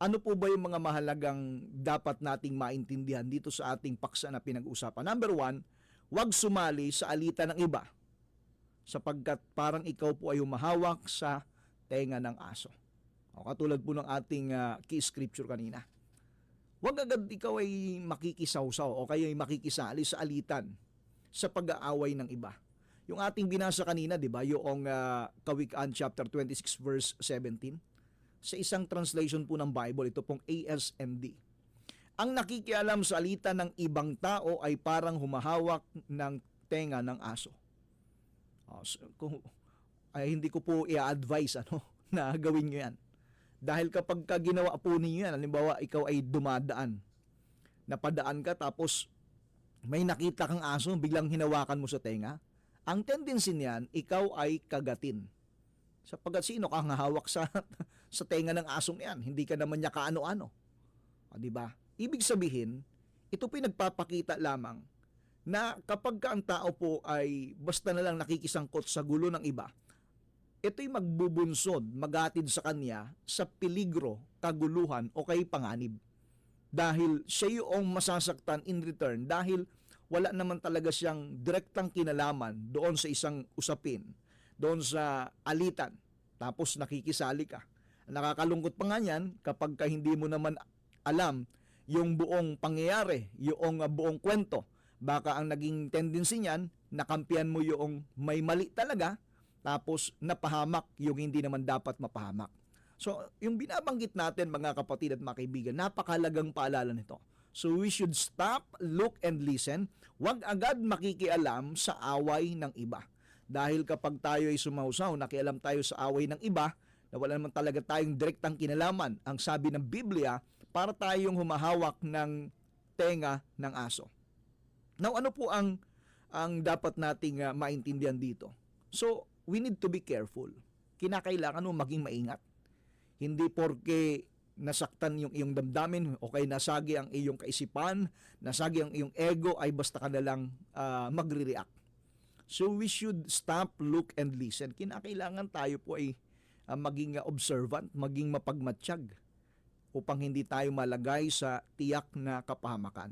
ano po ba yung mga mahalagang dapat nating maintindihan dito sa ating paksa na pinag-usapan? Number one, huwag sumali sa alitan ng iba sapagkat parang ikaw po ay humahawak sa tenga ng aso. O katulad po ng ating ah, key scripture kanina. Huwag agad ikaw ay makikisawsaw o kaya ay makikisali sa alitan sa pag-aaway ng iba. Yung ating binasa kanina, di ba, yung uh, Kawikaan chapter 26 verse 17, sa isang translation po ng Bible, ito pong ASND. Ang nakikialam sa alitan ng ibang tao ay parang humahawak ng tenga ng aso. Oh, so, kung, ay hindi ko po i-advise ano, na gawin nyo yan. Dahil kapag ka ginawa po ninyo yan, halimbawa ikaw ay dumadaan, napadaan ka tapos may nakita kang aso, biglang hinawakan mo sa tenga, ang tendency niyan, ikaw ay kagatin. Sapagkat sino kang hawak sa, sa tenga ng asong yan? Hindi ka naman niya kaano-ano. O, di ba? Ibig sabihin, ito pinagpapakita lamang na kapag ka ang tao po ay basta na lang nakikisangkot sa gulo ng iba, ito'y magbubunsod, magatid sa kanya sa peligro, kaguluhan o kay panganib. Dahil siya yung masasaktan in return dahil wala naman talaga siyang direktang kinalaman doon sa isang usapin, doon sa alitan, tapos nakikisali ka. Nakakalungkot pa nga yan kapag ka hindi mo naman alam yung buong pangyayari, yung uh, buong kwento. Baka ang naging tendency niyan, nakampiyan mo yung may mali talaga, tapos napahamak yung hindi naman dapat mapahamak. So, yung binabanggit natin mga kapatid at mga kaibigan, napakalagang paalala nito. So, we should stop, look, and listen. Huwag agad makikialam sa away ng iba. Dahil kapag tayo ay sumausaw, nakialam tayo sa away ng iba, na wala naman talaga tayong direktang kinalaman, ang sabi ng Biblia, para tayong humahawak ng tenga ng aso. Now, ano po ang ang dapat nating uh, maintindihan dito? So, we need to be careful. Kinakailangan mo maging maingat. Hindi porke nasaktan yung iyong damdamin o kay nasagi ang iyong kaisipan, nasagi ang iyong ego ay basta ka na lang uh, magre-react. So we should stop, look, and listen. Kinakailangan tayo po ay uh, maging uh, observant, maging mapagmatsyag upang hindi tayo malagay sa tiyak na kapahamakan.